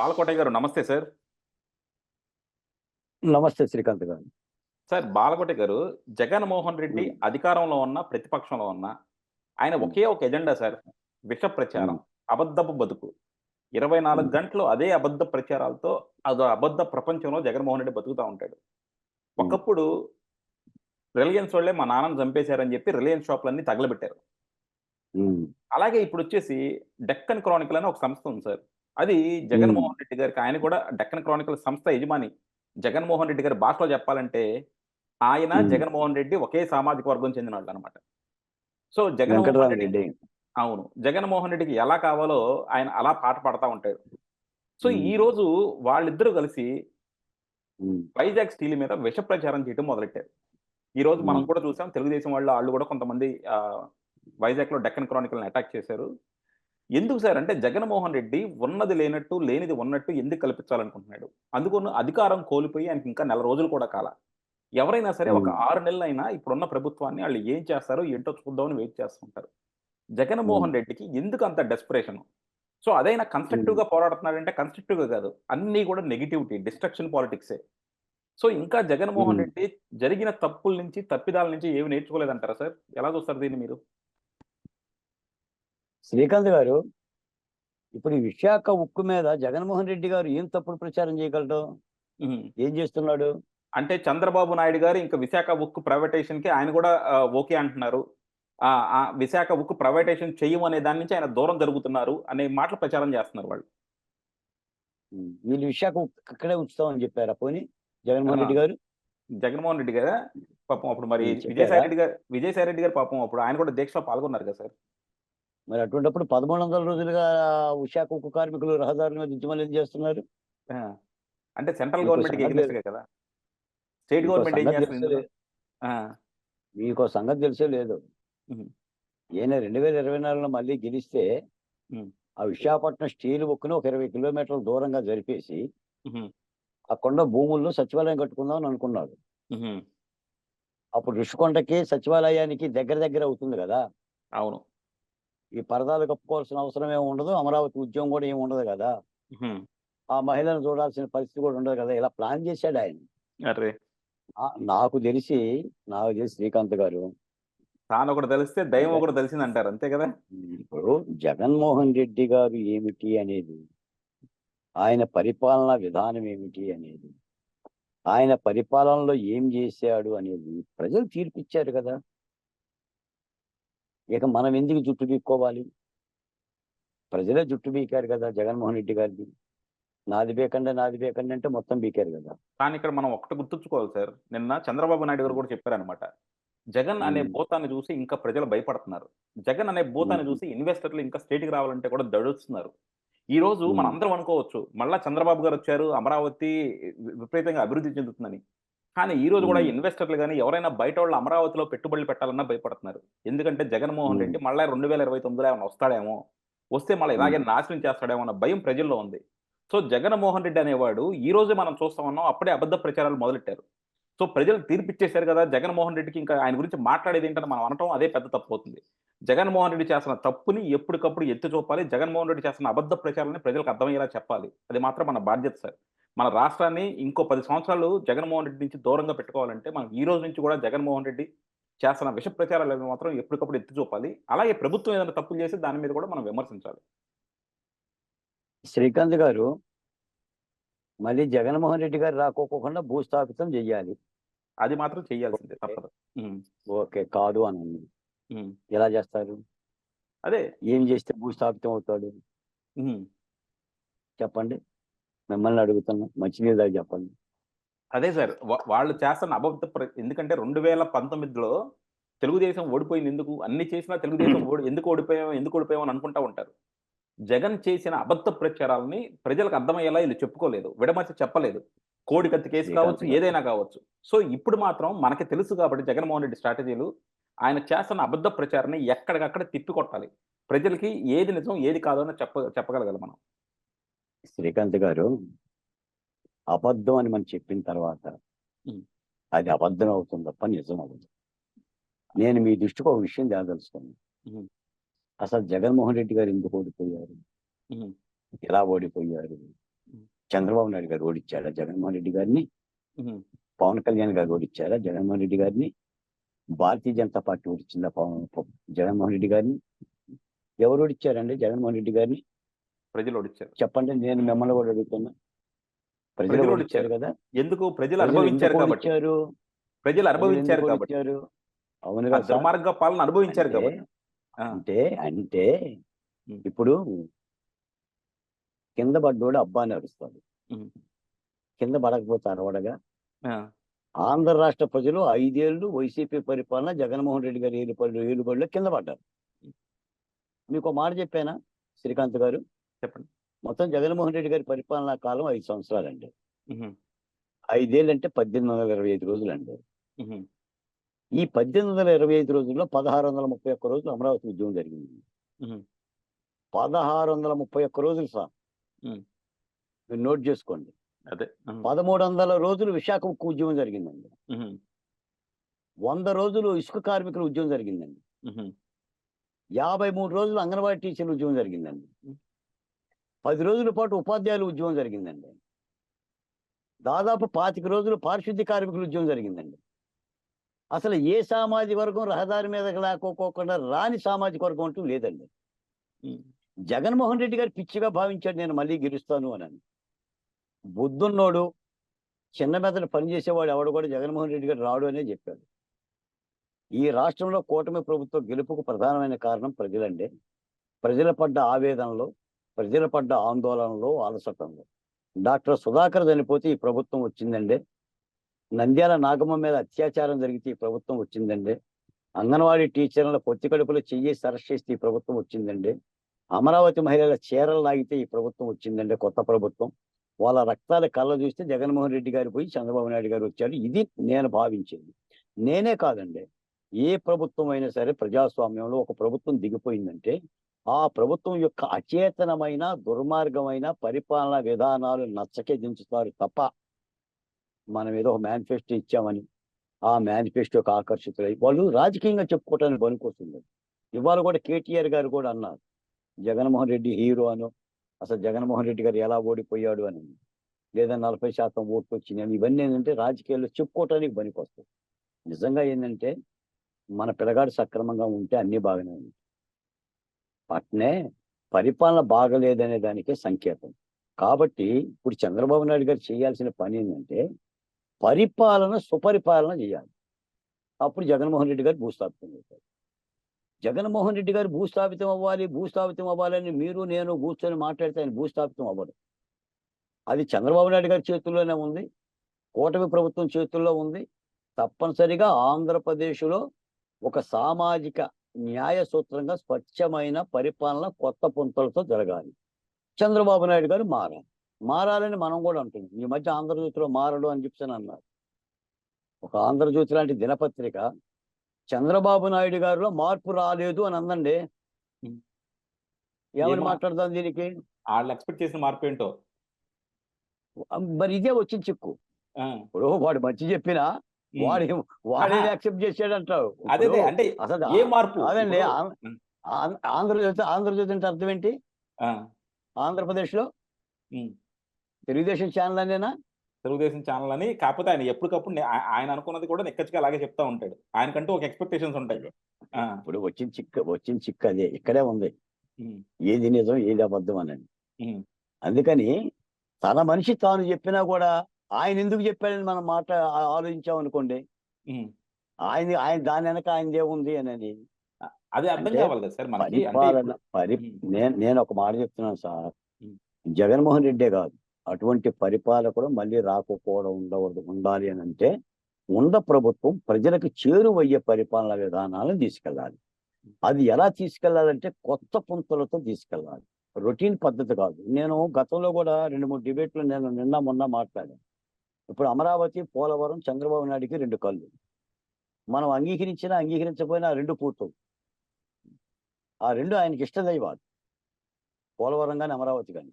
బాలకోట గారు నమస్తే సార్ నమస్తే శ్రీకాంత్ గారు సార్ బాలకోట గారు జగన్మోహన్ రెడ్డి. అధికారంలో ఉన్న ప్రతిపక్షంలో ఉన్న ఆయన. ఒకే ఒక ఎజెండా సార్ విష ప్రచారం. అబద్ధపు బతుకు ఇరవై నాలుగు. గంటలు అదే అబద్ధ ప్రచారాలతో అదో అబద్ధ ప్రపంచంలో జగన్మోహన్ రెడ్డి బతుకుతూ ఉంటాడు ఒకప్పుడు రిలయన్స్ వాళ్ళే మా నాన్నను చంపేశారని చెప్పి రిలయన్స్ షాపులన్నీ తగలబెట్టారు అలాగే ఇప్పుడు వచ్చేసి డెక్కన్ క్రానికల్ అని ఒక సంస్థ ఉంది సార్ అది జగన్మోహన్ రెడ్డి గారికి ఆయన కూడా డెక్కన్ క్రానికల్ సంస్థ యజమాని. జగన్మోహన్ రెడ్డి గారి భాషలో చెప్పాలంటే ఆయన. జగన్మోహన్ రెడ్డి ఒకే సామాజిక వర్గం చెందిన వాళ్ళు అనమాట సో జగన్మోహన్ రెడ్డి అవును. జగన్మోహన్ రెడ్డికి ఎలా కావాలో ఆయన అలా పాట పాడుతూ ఉంటాడు సో. ఈ రోజు వాళ్ళిద్దరూ కలిసి వైజాగ్ స్టీల్ మీద విష ప్రచారం చేయడం మొదలెట్టారు. ఈ రోజు మనం. కూడా చూసాం. తెలుగుదేశం వాళ్ళు వాళ్ళు కూడా కొంతమంది వైజాగ్లో డెక్కన్ క్రానికల్ అటాక్ చేశారు. ఎందుకు సార్? అంటే జగన్మోహన్ రెడ్డి ఉన్నది లేనట్టు లేనిది ఉన్నట్టు ఎందుకు కల్పించాలనుకుంటున్నాడు? అందుకు అధికారం కోల్పోయి ఆయనకి ఇంకా నెల రోజులు కూడా కాల. ఎవరైనా సరే ఒక. ఆరు నెలలైనా ఇప్పుడున్న ప్రభుత్వాన్ని వాళ్ళు ఏం చేస్తారో ఏంటో చూద్దామని వెయిట్ చేస్తుంటారు. జగన్మోహన్ రెడ్డికి ఎందుకు అంత డెస్పిరేషన్ సో అదైనా కన్స్ట్రక్టివ్గా పోరాడుతున్నాడంటే కన్స్ట్రక్టివ్గా కాదు. అన్ని కూడా నెగిటివిటీ డిస్ట్రక్షన్ పాలిటిక్సే సో ఇంకా జగన్మోహన్. రెడ్డి జరిగిన తప్పుల నుంచి తప్పిదాల నుంచి ఏమి నేర్చుకోలేదంటారా సార్? ఎలా చూస్తారు దీన్ని మీరు? శ్రీకాంత్ గారు ఇప్పుడు ఈ విశాఖ ఉక్కు మీద జగన్మోహన్ రెడ్డి గారు ఏం తప్పుడు ప్రచారం చేయగలడు. ఏం చేస్తున్నాడు? అంటే చంద్రబాబు నాయుడు గారు ఇంకా విశాఖ ఉక్కు ప్రైవేటేషన్కి ఆయన కూడా ఓకే అంటున్నారు. ఆ ఆ విశాఖ ఉక్కు ప్రైవేటేషన్ చెయ్యమనే దాని నుంచి ఆయన దూరం జరుగుతున్నారు అనే మాటలు ప్రచారం చేస్తున్నారు వాళ్ళు. వీళ్ళు విశాఖ ఉక్కు అక్కడే ఉంచుతామని చెప్పారా పోనీ జగన్మోహన్. రెడ్డి గారు? జగన్మోహన్ రెడ్డి గారు? పాపం అప్పుడు మరి? విజయసాయి రెడ్డి గారు విజయసాయి రెడ్డి గారు పాపం అప్పుడు ఆయన కూడా దీక్షలో పాల్గొన్నారు కదా సార్. మరి అటువంటిప్పుడు పదమూడు వందల రోజులుగా విశాఖ ఉక్కు కార్మికులు రహదారుల మీద దించమని ఏం చేస్తున్నారు. అంటే సెంట్రల్ గవర్నమెంట్ కదా స్టేట్ గవర్నమెంట్ మీకు సంగతి తెలిసే లేదు. ఈయన రెండు వేల ఇరవై నాలుగులో మళ్ళీ గెలిస్తే. ఆ విశాఖపట్నం స్టీల్ బుక్ను ఒక ఇరవై కిలోమీటర్ల దూరంగా జరిపేసి ఆ కొండ భూముల్లో సచివాలయం కట్టుకుందాం అని అనుకున్నారు ఉహు. అప్పుడు ఋషికొండకి సచివాలయానికి దగ్గర దగ్గర అవుతుంది కదా అవును ఈ పరదాలు కప్పుకోవాల్సిన అవసరం ఏమి ఉండదు అమరావతి ఉద్యమం కూడా ఏమి ఉండదు కదా. ఆ మహిళను చూడాల్సిన పరిస్థితి కూడా ఉండదు కదా. ఇలా ప్లాన్ చేశాడు ఆయన. అరే. నాకు తెలిసి నాకు తెలిసి శ్రీకాంత్ గారు తాను ఒకటి తెలిస్తే దయ్యం ఒకటి తెలిసింది అంటారు అంతే కదా? ఇప్పుడు జగన్మోహన్ రెడ్డి గారు ఏమిటి అనేది ఆయన పరిపాలనా విధానం ఏమిటి అనేది ఆయన పరిపాలనలో ఏం చేశాడు అనేది ప్రజలు తీర్పిచ్చారు కదా. ఇక మనం ఎందుకు జుట్టు బీక్కోవాలి ప్రజలే జుట్టు బీకారు కదా జగన్మోహన్ రెడ్డి గారిది. నాది బీకండి నాది బీకండి అంటే మొత్తం బీకారు కదా. కానీ ఇక్కడ మనం ఒకటి గుర్తుంచుకోవాలి సార్. నిన్న చంద్రబాబు నాయుడు గారు కూడా చెప్పారనమాట జగన్ అనే. భూతాన్ని చూసి ఇంకా ప్రజలు భయపడుతున్నారు. జగన్ అనే భూతాన్ని. చూసి ఇన్వెస్టర్లు ఇంకా స్టేట్కి రావాలంటే కూడా దడుస్తున్నారు. ఈ రోజు. మనం అందరం అనుకోవచ్చు మళ్ళా చంద్రబాబు గారు వచ్చారు అమరావతి విపరీతంగా అభివృద్ధి చెందుతుందని. కానీ ఈ రోజు కూడా. ఇన్వెస్టర్లు కానీ ఎవరైనా బయట వాళ్ళు అమరావతిలో పెట్టుబడులు పెట్టాలన్నా భయపడుతున్నారు. ఎందుకంటే జగన్మోహన్. రెడ్డి మళ్ళీ రెండు వేల ఇరవై తొమ్మిదిలో ఏమైనా వస్తాడేమో వస్తే మళ్ళీ ఇలాగే నాశనం చేస్తాడేమో అన్న భయం ప్రజల్లో ఉంది. సో జగన్మోహన్ రెడ్డి అనేవాడు ఈ రోజే మనం చూస్తా ఉన్నాం అప్పుడే అబద్ధ ప్రచారాలు మొదలెట్టారు. సో ప్రజలు తీర్పిచ్చేశారు కదా జగన్మోహన్ రెడ్డికి ఇంకా ఆయన గురించి మాట్లాడేది ఏంటని మనం అనటం అదే పెద్ద తప్పు అవుతుంది. జగన్మోహన్ రెడ్డి చేస్తున్న తప్పుని ఎప్పటికప్పుడు ఎత్తి చూపాలి జగన్మోహన్ రెడ్డి చేస్తున్న అబద్ధ ప్రచారాన్ని ప్రజలకు అర్థమయ్యేలా చెప్పాలి. అది మాత్రం మన బాధ్యత సార్. మన రాష్ట్రాన్ని ఇంకో పది సంవత్సరాలు జగన్మోహన్ రెడ్డి నుంచి దూరంగా పెట్టుకోవాలంటే మనం ఈ రోజు నుంచి కూడా జగన్మోహన్ రెడ్డి చేస్తున్న విష ప్రచారాలు మాత్రం ఎప్పటికప్పుడు ఎత్తి చూపాలి. అలాగే ప్రభుత్వం ఏదైనా తప్పులు చేసి దాని మీద కూడా మనం విమర్శించాలి. శ్రీకాంత్ గారు మళ్ళీ జగన్మోహన్ రెడ్డి గారు రాకోకుండా భూస్థాపితం చెయ్యాలి. అది మాత్రం చేయాల్సిందే తప్పదు. ఓకే. కాదు అని. ఎలా చేస్తారు? అదే. ఏం చేస్తే భూస్థాపితం అవుతాడు. చెప్పండి. మిమ్మల్ని అడుగుతున్నా మంచినీళ్ళ దగ్గర చెప్పండి. అదే సార్ వాళ్ళు చేస్తున్న అబద్ధ ప్ర- ఎందుకంటే రెండు వేల పంతొమ్మిదిలో తెలుగుదేశం ఓడిపోయింది ఎందుకు? అన్ని చేసినా తెలుగుదేశం ఓడి ఎందుకు ఓడిపోయాం ఎందుకు ఓడిపోయాం అని అనుకుంటా ఉంటారు. జగన్ చేసిన అబద్ధ ప్రచారాలని ప్రజలకు అర్థమయ్యేలా వీళ్ళు చెప్పుకోలేదు విడమర్చి చెప్పలేదు. కోడి కత్తి కేసు కావచ్చు ఏదైనా కావచ్చు. సో ఇప్పుడు మాత్రం మనకి తెలుసు కాబట్టి జగన్మోహన్ రెడ్డి స్ట్రాటజీలు ఆయన చేస్తున్న అబద్ధ ప్రచారాన్ని ఎక్కడికక్కడ తిప్పి కొట్టాలి ప్రజలకి ఏది నిజం ఏది కాదో అని చెప్ప చెప్పగలగాలి మనం. శ్రీకాంత్ గారు అబద్ధం అని మనం చెప్పిన తర్వాత. అది అబద్ధం అవుతుంది తప్ప నిజం అవ్వదు నేను మీ దృష్టికి ఒక విషయం తేదలుచుకున్నాను. అసలు జగన్మోహన్ రెడ్డి గారు ఎందుకు ఓడిపోయారు. ఎలా ఓడిపోయారు చంద్రబాబు నాయుడు గారు ఓడిచ్చారా జగన్మోహన్ రెడ్డి గారిని. పవన్ కళ్యాణ్ గారు ఓడిచ్చారా జగన్మోహన్ రెడ్డి గారిని భారతీయ జనతా పార్టీ ఓడిచ్చిందా పవన్ జగన్మోహన్ రెడ్డి గారిని ఎవరు ఓడిచ్చారండి జగన్మోహన్ రెడ్డి గారిని ప్రజలు ఓడిచ్చారు చెప్పండి నేను మిమ్మల్ని కూడా అడుగుతున్నా. ప్రజలు ఓడిచ్చారు. కదా? ఎందుకు? ప్రజలు అనుభవించారు కాబట్టి? ప్రజలు అనుభవించారు కాబట్టి? అవును? దుర్మార్గ పాలన అనుభవించారు అంటే- కాబట్టి. అంటే అంటే. ఇప్పుడు కింద పడ్డోడు అబ్బా అని అరుస్తాడు. కింద పడకపోతే అరవడగా? ఆంధ్ర రాష్ట్ర ప్రజలు ఐదేళ్ళు వైసీపీ పరిపాలన జగన్మోహన్ రెడ్డి గారి ఏలుబడి ఏలుబడిలో కింద పడ్డారు. మీకు ఒక మాట చెప్పానా శ్రీకాంత్ గారు? చెప్పండి. మొత్తం జగన్మోహన్ రెడ్డి గారి పరిపాలనా కాలం ఐదు సంవత్సరాలండి. ఐదేళ్ళు అంటే పద్దెనిమిది వందల ఇరవై ఐదు రోజులు అండి ఈ పద్దెనిమిది వందల ఇరవై ఐదు రోజుల్లో పదహారు వందల ముప్పై ఒక్క రోజులు అమరావతి ఉద్యమం జరిగింది. పదహారు వందల ముప్పై ఒక్క రోజులు సార్. మీరు నోట్ చేసుకోండి. అదే. పదమూడు వందల రోజులు విశాఖ ఉక్కు ఉద్యమం జరిగిందండి. వంద రోజులు ఇసుక కార్మికుల ఉద్యమం జరిగిందండి. యాభై మూడు రోజులు అంగన్వాడీ టీచర్ల ఉద్యమం జరిగిందండి. పది రోజుల పాటు ఉపాధ్యాయుల ఉద్యమం జరిగిందండి. దాదాపు పాతిక రోజులు పారిశుద్ధ్య కార్మికుల ఉద్యమం జరిగిందండి. అసలు ఏ సామాజిక వర్గం రహదారి మీదకి లేకోకుండా రాని సామాజిక వర్గం అంటూ లేదండి. జగన్మోహన్ రెడ్డి గారు పిచ్చిగా భావించాడు నేను మళ్ళీ గెలుస్తాను అని అని. బుద్ధున్నోడు చిన్న మెదడు పనిచేసేవాడు ఎవడు కూడా జగన్మోహన్ రెడ్డి గారు రాడు అనే చెప్పాడు. ఈ రాష్ట్రంలో కూటమి ప్రభుత్వం గెలుపుకు ప్రధానమైన కారణం ప్రజలండి. ప్రజల పడ్డ ఆవేదనలో ప్రజల పడ్డ ఆందోళనలో అలసటంలో డాక్టర్ సుధాకర్ చనిపోతే ఈ ప్రభుత్వం వచ్చిందండి. నంద్యాల నాగమ్మ మీద అత్యాచారం జరిగితే ఈ ప్రభుత్వం వచ్చిందండి. అంగన్వాడీ టీచర్ల పొత్తి కడుపులో చెయ్యి సరస్ చేస్తే ఈ ప్రభుత్వం వచ్చిందండి. అమరావతి మహిళల చీరలు లాగితే ఈ ప్రభుత్వం వచ్చిందండి కొత్త ప్రభుత్వం. వాళ్ళ రక్తాల కళ్ళ చూస్తే జగన్మోహన్ రెడ్డి గారు పోయి చంద్రబాబు నాయుడు గారు వచ్చారు. ఇది నేను భావించేది. నేనే కాదండి. ఏ ప్రభుత్వం అయినా సరే ప్రజాస్వామ్యంలో ఒక ప్రభుత్వం దిగిపోయిందంటే ఆ ప్రభుత్వం యొక్క అచేతనమైన దుర్మార్గమైన పరిపాలన విధానాలు నచ్చకే దించుతారు తప్ప మనం ఏదో ఒక మేనిఫెస్టో ఇచ్చామని ఆ మేనిఫెస్టోకి ఆకర్షితులై వాళ్ళు రాజకీయంగా చెప్పుకోవటానికి పనికొస్తుంది ఇవాళ కూడా కేటీఆర్ గారు కూడా అన్నారు జగన్మోహన్ రెడ్డి హీరో అను అసలు జగన్మోహన్ రెడ్డి గారు ఎలా ఓడిపోయాడు అని. లేదా నలభై శాతం ఓట్లు వచ్చినాయి ఇవన్నీ ఏంటంటే రాజకీయాల్లో చెప్పుకోవటానికి పనికొస్తాయి నిజంగా ఏంటంటే మన పిల్లగాడు సక్రమంగా ఉంటే అన్ని బాగానే ఉంది అట్నే పరిపాలన బాగలేదనే దానికే సంకేతం. కాబట్టి ఇప్పుడు చంద్రబాబు నాయుడు గారు చేయాల్సిన పని ఏంటంటే పరిపాలన సుపరిపాలన చేయాలి. అప్పుడు జగన్మోహన్ రెడ్డి గారు భూస్థాపితం అవుతారు. జగన్మోహన్ రెడ్డి గారు భూస్థాపితం అవ్వాలి భూస్థాపితం అవ్వాలని మీరు నేను కూర్చొని మాట్లాడితే ఆయన భూస్థాపితం అవ్వడం. అది చంద్రబాబు నాయుడు గారి చేతుల్లోనే ఉంది కూటమి ప్రభుత్వం చేతుల్లో ఉంది. తప్పనిసరిగా ఆంధ్రప్రదేశ్లో ఒక సామాజిక న్యాయ సూత్రంగా స్వచ్ఛమైన పరిపాలన కొత్త పుంతలతో జరగాలి. చంద్రబాబు నాయుడు గారు మారాలి. మారాలని మనం కూడా అంటున్నాం. ఈ మధ్య ఆంధ్రజ్యోతిలో మారడు అని చెప్పి అన్నారు. ఒక ఆంధ్రజ్యోతి లాంటి దినపత్రిక చంద్రబాబు నాయుడు గారిలో మార్పు రాలేదు అని అందండి. ఏమని ఏమా- మాట్లాడదాం దీనికి? వాళ్ళు ఎక్స్పెక్ట్ చేసిన మార్పు ఏంటో? మరి ఇదే వచ్చింది చిక్కు. ఇప్పుడు వాడు మంచి చెప్పినా. వాడు వాడే. యాక్సెప్ట్ చేసాడంటావు అదే అంటే అసలు ఏ మార్పు? అదండి ఆంధ్రజ్యోతి ఆంధ్రజ్యోతి అంటే అర్థం ఏంటి? ఆంధ్రప్రదేశ్లో. తెలుగుదేశం ఛానల్ అనేనా తెలుగుదేశం ఛానల్ అని కాకపోతే ఆయన ఎప్పటికప్పుడు ఆయన అనుకున్నది కూడా నిక్కచ్చిగా అలాగే చెప్తా ఉంటాడు. ఆయనకంటూ ఒక ఎక్స్పెక్టేషన్స్ ఉంటాయి. ఇప్పుడు వచ్చిన చిక్క వచ్చిన చిక్క అదే ఇక్కడే ఉంది. ఏది నిజం ఏది అబద్ధం అని ఉం, అందుకని తన మనిషి తాను చెప్పినా కూడా ఆయన ఎందుకు చెప్పాడని మనం మాట ఆలోచించాం అనుకోండి. ఆయన ఆయన దాని వెనక ఆయనదే ఉంది అనేది అదే అర్థం కావాలి కదా సార్ పరిపాలన పరి. నేను నేను ఒక మాట చెప్తున్నాను సార్. జగన్మోహన్ రెడ్డే కాదు. అటువంటి పరిపాలకుడు మళ్ళీ రాకపోవడం ఉండవద్దు ఉండాలి అని అంటే ఉన్న ప్రభుత్వం ప్రజలకు చేరువయ్యే పరిపాలన విధానాలను తీసుకెళ్ళాలి. అది ఎలా తీసుకెళ్ళాలంటే కొత్త పుంతలతో తీసుకెళ్ళాలి. రొటీన్ పద్ధతి కాదు. నేను గతంలో కూడా రెండు మూడు డిబేట్లు నేను నిన్న మొన్న మాట్లాడాను. ఇప్పుడు అమరావతి పోలవరం చంద్రబాబు నాయుడికి రెండు కళ్ళు. మనం అంగీకరించినా అంగీకరించకపోయినా రెండు పూర్తవు. ఆ రెండు ఆయనకి ఇష్టదైవాలు పోలవరం కానీ అమరావతి కానీ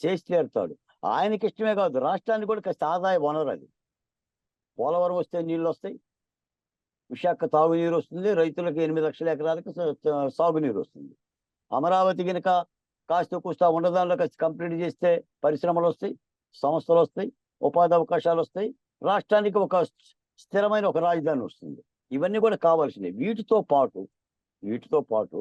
చేసి తీరుతాడు ఆయనకి ఇష్టమే కాదు. రాష్ట్రానికి కూడా కాస్త ఆదాయ వనరు అది. పోలవరం వస్తే నీళ్ళు వస్తాయి విశాఖ తాగునీరు వస్తుంది. రైతులకు ఎనిమిది లక్షల ఎకరాలకు సాగునీరు వస్తుంది. అమరావతి కనుక కాస్త కూస్తా ఉండదానిలో కంప్లీట్ చేస్తే పరిశ్రమలు వస్తాయి సంస్థలు వస్తాయి. ఉపాధి అవకాశాలు వస్తాయి. రాష్ట్రానికి ఒక స్థిరమైన ఒక రాజధాని వస్తుంది. ఇవన్నీ కూడా కావాల్సినవి. వీటితో పాటు వీటితో పాటు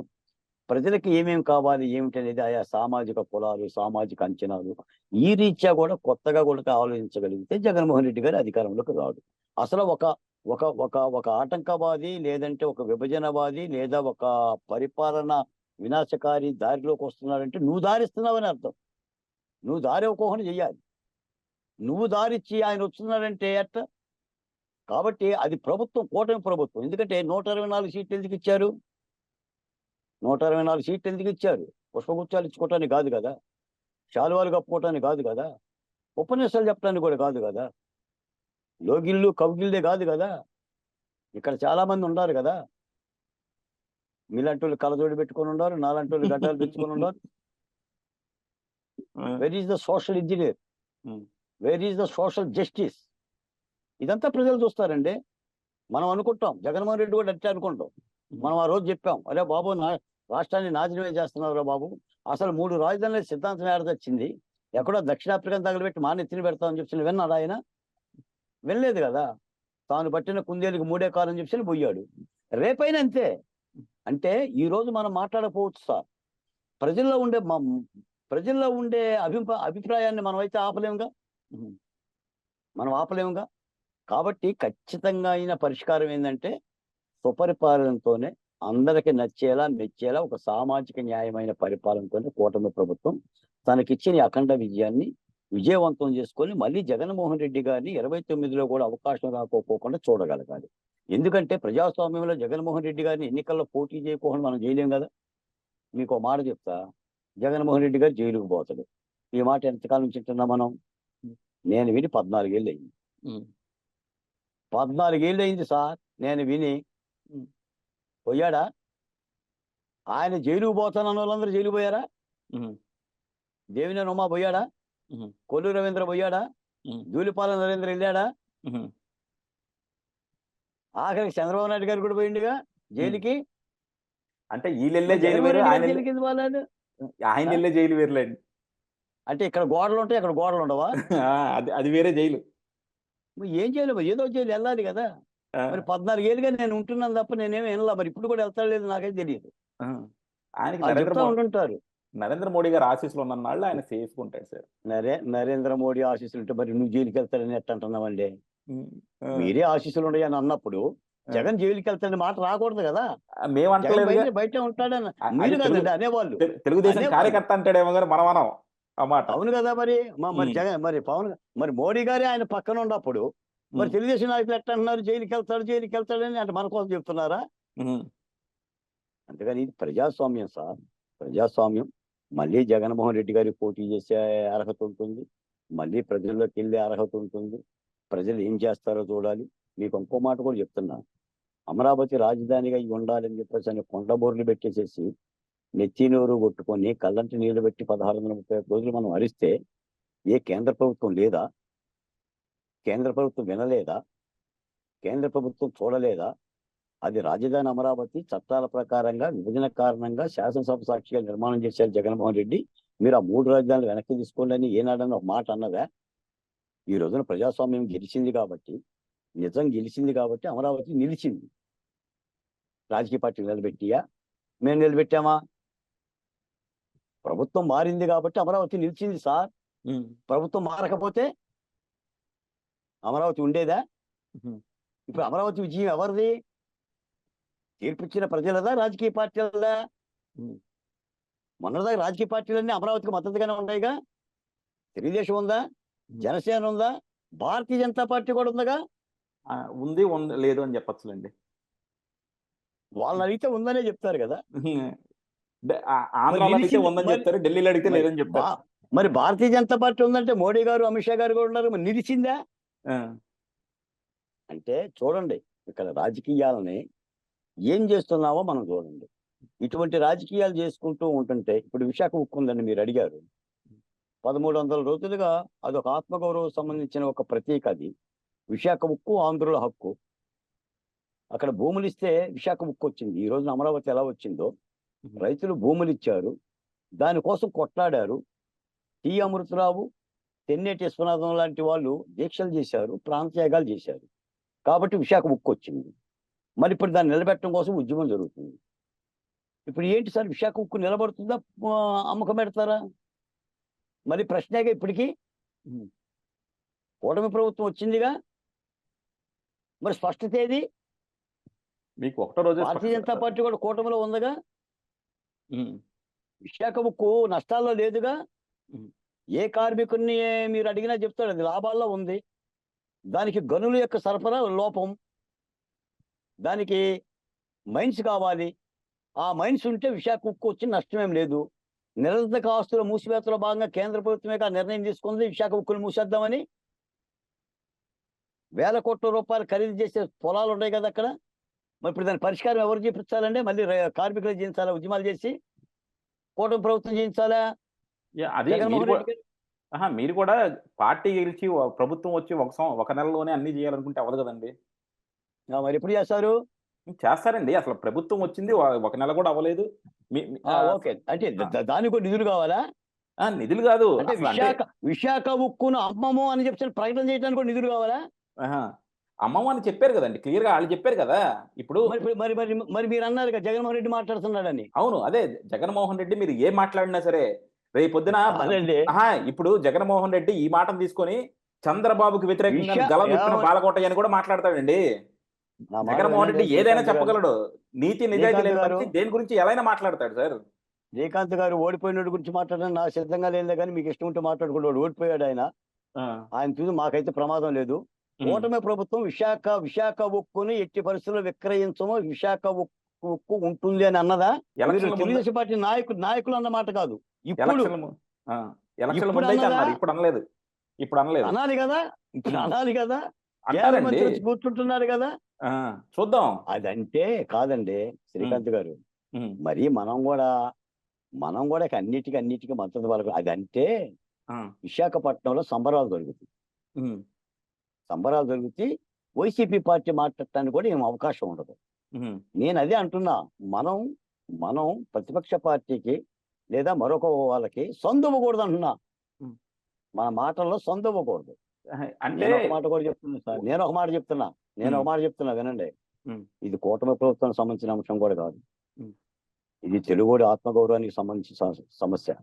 ప్రజలకి ఏమేమి కావాలి ఏమిటి అనేది ఆయా సామాజిక కులాలు సామాజిక అంచనాలు ఈ రీత్యా కూడా కొత్తగా కూడా ఆలోచించగలిగితే జగన్మోహన్ రెడ్డి గారు అధికారంలోకి రాడు. అసలు ఒక ఒక ఒక ఒక ఆటంకవాది లేదంటే ఒక విభజనవాది లేదా ఒక పరిపాలన వినాశకారి దారిలోకి వస్తున్నాడంటే నువ్వు దారిస్తున్నావని అర్థం. నువ్వు దారి ఒక్కొక్కటి చెయ్యాలి. నువ్వు దారిచ్చి ఆయన వస్తున్నాడంటే ఎట్ట? కాబట్టి అది ప్రభుత్వం కూటమి ప్రభుత్వం. ఎందుకంటే నూట ఇరవై నాలుగు సీట్లు ఎందుకు ఇచ్చారు? నూట ఇరవై నాలుగు సీట్లు ఎందుకు ఇచ్చారు? పుష్పగుచ్చాలు ఇచ్చుకోవటానికి కాదు కదా? శాలువాలు కప్పుకోవటానికి కాదు కదా? ఉపన్యాసాలు చెప్పడానికి కూడా కాదు కదా? లోగిళ్ళు కవిగిళ్ళే కాదు కదా? ఇక్కడ చాలా మంది ఉన్నారు కదా? మీలాంటి వాళ్ళు కలజోడి పెట్టుకొని ఉన్నారు నాలాంటి వాళ్ళు గడ్డాలు పెంచుకొని ఉన్నారు. Where is the social engineer. Where is the social justice. ఇదంతా ప్రజలు చూస్తారండి. మనం అనుకుంటాం జగన్మోహన్ రెడ్డి కూడా అట్టే అనుకుంటాం. మనం ఆ రోజు చెప్పాం అరే బాబు నా రాష్ట్రాన్ని నాశనమే చేస్తున్నారా బాబు. అసలు మూడు రాజధానుల సిద్ధాంతం ఏడదొచ్చింది ఎక్కడో దక్షిణాఫ్రికా తగలబెట్టి మా నెత్తిని పెడతామని చెప్పి విన్నాడు ఆయన? వినలేదు కదా. తాను పట్టిన కుందేలుకి మూడే కాలం చెప్పి పోయాడు రేపైనా అంతే. అంటే ఈ రోజు మనం మాట్లాడకపోవచ్చు సార్. ప్రజల్లో ఉండే మ- ప్రజల్లో ఉండే అభిప్రాయాన్ని మనం అయితే ఆపలేముగా? మనం ఆపలేముగా? కాబట్టి ఖచ్చితంగా అయిన పరిష్కారం ఏంటంటే సుపరిపాలనతోనే అందరికి నచ్చేలా మెచ్చేలా ఒక సామాజిక న్యాయమైన పరిపాలనతోనే కూటమి ప్రభుత్వం తనకిచ్చిన అఖండ విజయాన్ని విజయవంతం చేసుకొని మళ్ళీ జగన్మోహన్ రెడ్డి గారిని ఇరవై తొమ్మిదిలో కూడా అవకాశం రాకపోకుండా చూడగలగాలి. ఎందుకంటే ప్రజాస్వామ్యంలో జగన్మోహన్ రెడ్డి గారిని ఎన్నికల్లో పోటీ చేయకుండా మనం చేయలేం కదా? మీకు ఒక మాట చెప్తా. జగన్మోహన్ రెడ్డి గారు జైలుకు పోతాడు. ఈ మాట ఎంతకాలం నుంచి మనం? నేను విని పద్నాలుగేళ్ళు అయింది పద్నాలుగేళ్ళు అయింది సార్ నేను విని. పోయాడా? ఆయన జైలుకు పోతానన్న వాళ్ళందరూ జైలు పోయారా? దేవినేని ఉమా పోయాడా. కొల్లు రవీంద్ర పోయాడా. ధూళిపాల నరేంద్ర వెళ్ళాడా? ఆఖరికి చంద్రబాబు నాయుడు గారు కూడా పోయిండుగా జైలుకి? అంటే వీళ్ళెళ్ళే జైలు? ఆయన వెళ్ళే జైలు వేరులేండి అంటే ఇక్కడ గోడలు ఉంటాయి అక్కడ గోడలు ఉండవా? అది అది వేరే జైలు. ఏం చేయాలి మరి ఏదో జైలు వెళ్ళాలి కదా. మరి పద్నాలుగేళ్ళుగా నేను ఉంటున్నాను తప్ప నేనేమి వినలా. మరి ఇప్పుడు కూడా వెళ్తాడు లేదు నాకైతే తెలియదు. ఆయనకి నరేంద్ర ఉంటుంటారు. నరేంద్ర మోడీ గారు ఆశీస్సులు ఉన్న నాళ్ళు ఆయన చేసుకుంటాడు సార్. నరే నరేంద్ర మోడీ ఆశీస్సులు ఉంటే మరి నువ్వు జైలుకి వెళ్తాడని ఎట్ట అంటున్నావండి. మీరే ఆశీస్సులు ఉన్నాయని అన్నప్పుడు జగన్ జైలుకి వెళ్తాడని మాట రాకూడదు కదా. మేము బయట ఉంటాడని మీరు కదండి అనేవాళ్ళు. తెలుగుదేశం కార్యకర్త అంటాడేమో కానీ మనం ఆ మాట. అవును కదా మరి? మరి. జగన్ మరి పవన్ మరి మోడీ గారే ఆయన పక్కన ఉన్నప్పుడు మరి. తెలుగుదేశం నాయకులు ఎట్ట అంటున్నారు జైలుకి వెళ్తాడు జైలుకి వెళ్తాడని అంటే మన కోసం చెప్తున్నారా. అందుకని ఇది ప్రజాస్వామ్యం సార్. ప్రజాస్వామ్యం. మళ్ళీ జగన్మోహన్ రెడ్డి గారికి పోటీ చేసే అర్హత ఉంటుంది. మళ్ళీ ప్రజల్లోకి వెళ్ళే అర్హత ఉంటుంది. ప్రజలు ఏం చేస్తారో చూడాలి. మీకు ఇంకో మాట కూడా చెప్తున్నా. అమరావతి రాజధానిగా ఇవి ఉండాలని చెప్పేసి అని కొండ బోర్లు పెట్టేసేసి నెత్తి నోరు కొట్టుకొని కళ్ళంటి నీళ్ళు పెట్టి పదహారు వందల ముప్పై ఒక్క రోజులు మనం అరిస్తే ఏ కేంద్ర ప్రభుత్వం లేదా? కేంద్ర ప్రభుత్వం వినలేదా? కేంద్ర ప్రభుత్వం చూడలేదా? అది రాజధాని అమరావతి చట్టాల ప్రకారంగా విభజన కారణంగా శాసనసభ సాక్షిగా నిర్మాణం చేశారు జగన్మోహన్ రెడ్డి. మీరు ఆ మూడు రాజధానులు వెనక్కి తీసుకోండి అని ఏనాడని ఒక మాట అన్నదా? ఈ రోజున ప్రజాస్వామ్యం గెలిచింది కాబట్టి నిజం గెలిచింది కాబట్టి అమరావతి నిలిచింది. రాజకీయ పార్టీలు నిలబెట్టియా? మేము నిలబెట్టామా? ప్రభుత్వం మారింది కాబట్టి అమరావతి నిలిచింది సార్. ప్రభుత్వం మారకపోతే అమరావతి ఉండేదా. ఇప్పుడు అమరావతి విజయం ఎవరిది? తీర్పిచ్చిన ప్రజలదా రాజకీయ పార్టీలదా? ఉమ్. మొన్నదాకా రాజకీయ పార్టీలన్నీ అమరావతికి మద్దతుగానే ఉన్నాయిగా. తెలుగుదేశం ఉందా? జనసేన ఉందా? భారతీయ జనతా పార్టీ కూడా ఉందిగా? ఉంది లేదు అని చెప్పచ్చులేండి. వాళ్ళని అడిగితే ఉందనే చెప్తారు కదా. ఆంధ్రాలో నిలిచింది- ఉందని మరి- చెప్తారు ఢిల్లీలో అడిగితే లేదని చెప్తారు. మరి భారతీయ జనతా పార్టీ ఉందంటే మోడీ గారు అమిత్ షా గారు కూడా ఉన్నారు. మరి నిలిచిందా? అంటే చూడండి ఇక్కడ రాజకీయాలని ఏం చేస్తున్నావో మనం చూడండి. ఇటువంటి రాజకీయాలు చేసుకుంటూ ఉంటుంటే ఇప్పుడు విశాఖ ఉక్కు ఉందని మీరు అడిగారు. పదమూడు వందల రోజులుగా అదొక ఆత్మగౌరవం సంబంధించిన ఒక ప్రతీక అది. విశాఖ ఉక్కు ఆంధ్రుల హక్కు. అక్కడ భూములు ఇస్తే విశాఖ ఉక్కు వచ్చింది. ఈ రోజున అమరావతి ఎలా వచ్చిందో రైతులు భూములు ఇచ్చారు దానికోసం కొట్లాడారు. టి అమృతరావు తెన్నేటి విశ్వనాథం లాంటి వాళ్ళు దీక్షలు చేశారు ప్రాంతత్యాగాలు చేశారు. కాబట్టి విశాఖ ఉక్కు వచ్చింది మరి ఇప్పుడు దాన్ని నిలబెట్టడం కోసం ఉద్యమం జరుగుతుంది. ఇప్పుడు ఏంటి సార్ విశాఖ ఉక్కు నిలబడుతుందా అమ్మకం పెడతారా? మరి ప్రశ్నేగా ఇప్పటికీ. కూటమి ప్రభుత్వం వచ్చిందిగా. మరి స్పష్టత ఏది మీకు ఒకటో రోజే భారతీయ జనతా పార్టీ కూడా కూటమిలో ఉందిగా. విశాఖ ఉక్కు నష్టాల్లో లేదుగా? ఏ కార్మికుడిని మీరు అడిగినా చెప్తాడు అది లాభాల్లో ఉంది. దానికి గనుల యొక్క సరఫరా లోపం. దానికి మైన్స్ కావాలి. ఆ మైన్స్ ఉంటే విశాఖ ఉక్కు వచ్చి నష్టమేం లేదు. నిరంతక ఆస్తుల మూసివేతలో భాగంగా కేంద్ర ప్రభుత్వమే నిర్ణయం తీసుకుంది విశాఖ ఉక్కులు మూసేద్దామని. వేల కోట్ల రూపాయలు ఖరీదు చేసే పొలాలు ఉన్నాయి కదా అక్కడ. మరి ఇప్పుడు దాని పరిష్కారం ఎవరు చేపించాలండి? మళ్ళీ కార్మికులు చేయించాలా? ఉద్యమాలు చేసి? కూటమి ప్రభుత్వం చేయించాలా? అది మీరు కూడా- రెడ్డి గారు? ఆహా, మీరు కూడా పార్టీ గెలిచి ప్రభుత్వం వచ్చి ఒక ఒక నెలలోనే అన్ని చేయాలనుకుంటే అవ్వదు కదండి. మరి ఎప్పుడు చేస్తారు? చేస్తారండి. అసలు ప్రభుత్వం వచ్చింది ఒక- నెల కూడా అవ్వలేదు. ఓకే. అంటే దానికి కూడా నిధులు కావాలా? నిధులు కాదు. విశాఖ విశాఖ ఉక్కును అమ్మము అని చెప్పి ప్రకటన చేయడానికి కూడా నిధులు కావాలా? అమ్మమ్మ అని చెప్పారు కదండి క్లియర్గా వాళ్ళు చెప్పారు కదా. ఇప్పుడు మరి మరి మరి మరి మీరు అన్నారు కదా జగన్మోహన్ రెడ్డి మాట్లాడుతున్నాడని. అవును అదే జగన్మోహన్ రెడ్డి మీరు ఏం మాట్లాడినా సరే రేపు పొద్దున ఇప్పుడు జగన్మోహన్ రెడ్డి ఈ మాటను తీసుకొని చంద్రబాబుకి వ్యతిరేకంగా గల ఏమ- బాలకోట అని కూడా మాట్లాడతాడండి. జగన్మోహన్ రెడ్డి ఏదైనా. చెప్పగలడు. నీతి నిజాయితీ దేని గురించి ఎలా మాట్లాడతాడు సార్. శ్రీకాంత్ గారు ఓడిపోయినోడి గురించి మాట్లాడడం నా సిద్ధంగా లేదు కానీ మీకు ఇష్టం ఉంటే మాట్లాడుకుంటాడు. ఓడిపోయాడు ఆయన. ఆయన చూసి మాకైతే ప్రమాదం లేదు. కూటమి ప్రభుత్వం విశాఖ విశాఖ ఉక్కుని ఎట్టి పరిస్థితుల్లో విక్రయించము విశాఖ ఉక్కు ఉంటుంది అని అన్నదా? తెలుగుదేశం పార్టీ నాయకులు నాయకులు అన్న మాట కాదు. ఇప్పుడు ఇప్పుడు అనలేదు. ఇప్పుడు అనలేదు. అనాలి కదా? ఇప్పుడు. అనాలి కదా? కూర్చుంటున్నారు కదా? చూద్దాం. అదంటే కాదండి శ్రీకాంత్ గారు. మరి మనం కూడా మనం కూడా అన్నిటికీ అన్నిటికీ మద్దతు పలక అదంటే విశాఖపట్నంలో సంబరాలు ఉమ్, సంబరాలు జరుగుతాయి వైసీపీ పార్టీ మాట్లాడటానికి కూడా ఏం అవకాశం ఉండదు. నేను అదే అంటున్నా మనం మనం ప్రతిపక్ష పార్టీకి లేదా మరొక వాళ్ళకి సొందవ్వకూడదు అంటున్నా. మన మాటల్లో సొందవ్వకూడదు. అంటే ఒక మాట కూడా చెప్తున్నా సార్. నేను ఒక మాట చెప్తున్నా. నేను ఒక. మాట చెప్తున్నా వినండి. ఇది కూటమి ప్రభుత్వానికి సంబంధించిన అంశం కూడా కాదు. ఇది తెలుగుడి ఆత్మగౌరవానికి సంబంధించిన సమస్య.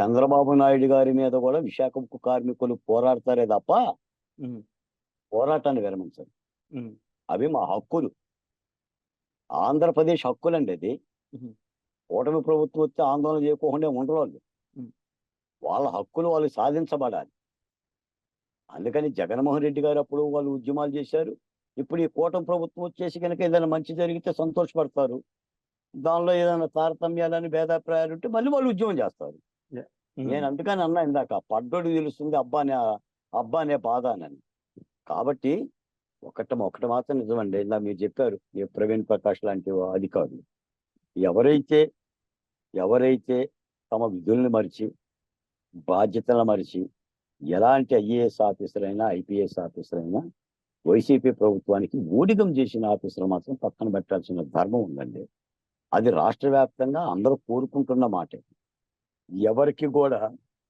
చంద్రబాబు నాయుడు గారి మీద కూడా విశాఖ కార్మికులు పోరాడతారే తప్ప పోరాటాన్ని విరమించరు ఉమ్, అవి మా హక్కులు. ఆంధ్రప్రదేశ్ హక్కులండి అది. కూటమి ప్రభుత్వం వచ్చి ఆందోళన చేయకోకుండా ఉండరు వాళ్ళు. హక్కులు వాళ్ళు సాధించబడాలి. అందుకని జగన్మోహన్ రెడ్డి గారు అప్పుడు వాళ్ళు ఉద్యమాలు చేశారు. ఇప్పుడు ఈ కూటమి ప్రభుత్వం వచ్చేసి కనుక ఏదైనా మంచి జరిగితే సంతోషపడతారు. దానిలో ఏదైనా తారతమ్యాలని భేదాభిప్రాయాలు ఉంటే మళ్ళీ వాళ్ళు ఉద్యమం చేస్తారు. నేను అందుకని అన్నా ఇందాక పడ్డోడు తెలుస్తుంది అబ్బా అబ్బా అనే బాధ అని కాబట్టి ఒకటి ఒకటి మాత్రం నిజమండి. ఇలా మీరు చెప్పారు ఈ ప్రవీణ్ ప్రకాష్ లాంటి అధికారులు. ఎవరైతే ఎవరైతే తమ విధులను మరిచి బాధ్యతలను మరిచి ఎలాంటి ఐఏఎస్ ఆఫీసర్ అయినా ఐపీఎస్ ఆఫీసర్ అయినా వైసీపీ ప్రభుత్వానికి ఊడిగం చేసిన ఆఫీసర్ మాత్రం పక్కన పెట్టాల్సిన ధర్మం ఉందండి. అది రాష్ట్ర వ్యాప్తంగా అందరూ కోరుకుంటున్న మాట. ఎవరికి కూడా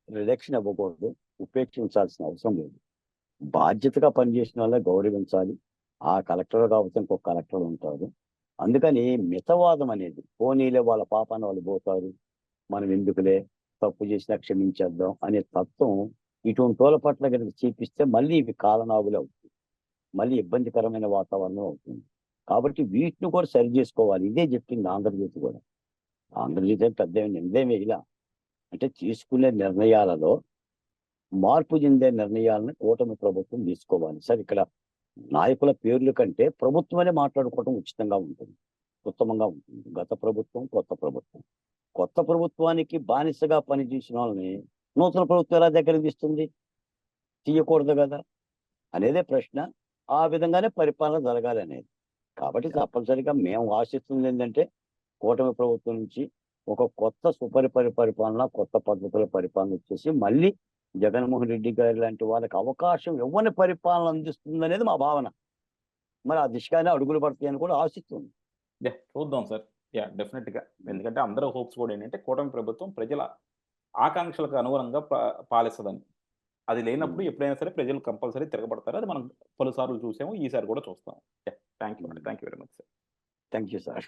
రిడక్షన్ ఇవ్వకూడదు. ఉపేక్షించాల్సిన అవసరం లేదు. బాధ్యతగా పనిచేసిన వాళ్ళే గౌరవించాలి. ఆ కలెక్టర్ కాకపోతే ఇంకొక కలెక్టర్ ఉంటారు అందుకని మితవాదం అనేది పోనీలే వాళ్ళ పాపాన వాళ్ళు పోతారు మనం ఎందుకులే తప్పు చేసినా క్షమించేద్దాం అనే తత్వం ఇటువంటి వాళ్ళ పట్ల కనుక చూపిస్తే మళ్ళీ ఇవి కాలనాగులు అవుతుంది మళ్ళీ ఇబ్బందికరమైన వాతావరణం అవుతుంది. కాబట్టి వీటిని కూడా సరి చేసుకోవాలి. ఇదే చెప్పింది ఆంధ్రజ్యోతి కూడా. ఆంధ్రజ్యోతి అంటే పెద్ద నిర్ణయం ఇలా అంటే తీసుకునే నిర్ణయాలలో మార్పు చెందే నిర్ణయాలను కూటమి ప్రభుత్వం తీసుకోవాలి. సార్ ఇక్కడ నాయకుల పేర్ల కంటే ప్రభుత్వమే మాట్లాడుకోవడం ఉచితంగా ఉంటుంది. ఉత్తమంగా ఉంటుంది. గత ప్రభుత్వం కొత్త ప్రభుత్వం. కొత్త ప్రభుత్వానికి బానిసగా పనిచేసిన వాళ్ళని నూతన ప్రభుత్వం ఎలా దగ్గర తీస్తుంది? తీయకూడదు కదా? అనేదే ప్రశ్న. ఆ విధంగానే పరిపాలన జరగాలి అనేది. కాబట్టి తప్పనిసరిగా మేము ఆశిస్తుంది ఏంటంటే కూటమి ప్రభుత్వం నుంచి ఒక కొత్త సుపరిపరి పరిపాలన కొత్త పద్ధతుల పరిపాలన వచ్చేసి మళ్ళీ జగన్మోహన్ రెడ్డి గారి లాంటి వాళ్ళకి అవకాశం ఇవ్వని పరిపాలన అందిస్తుంది అనేది మా భావన. మరి ఆ దిశగానే అడుగులు పడతాయని కూడా ఆశిస్తుంది. యా, చూద్దాం సార్. యా డెఫినెట్గా ఎందుకంటే అందరూ హోప్స్ కూడా ఏంటంటే కూటమి ప్రభుత్వం ప్రజల ఆకాంక్షలకు అనుగుణంగా పాలిస్తుందని. అది లేనప్పుడు ఎప్పుడైనా సరే ప్రజలు కంపల్సరీ తిరగబడతారు. అది మనం పలుసార్లు చూసాము ఈసారి కూడా చూస్తాం. థ్యాంక్ యూ అండి. Thank you very much sir. Thank you sir.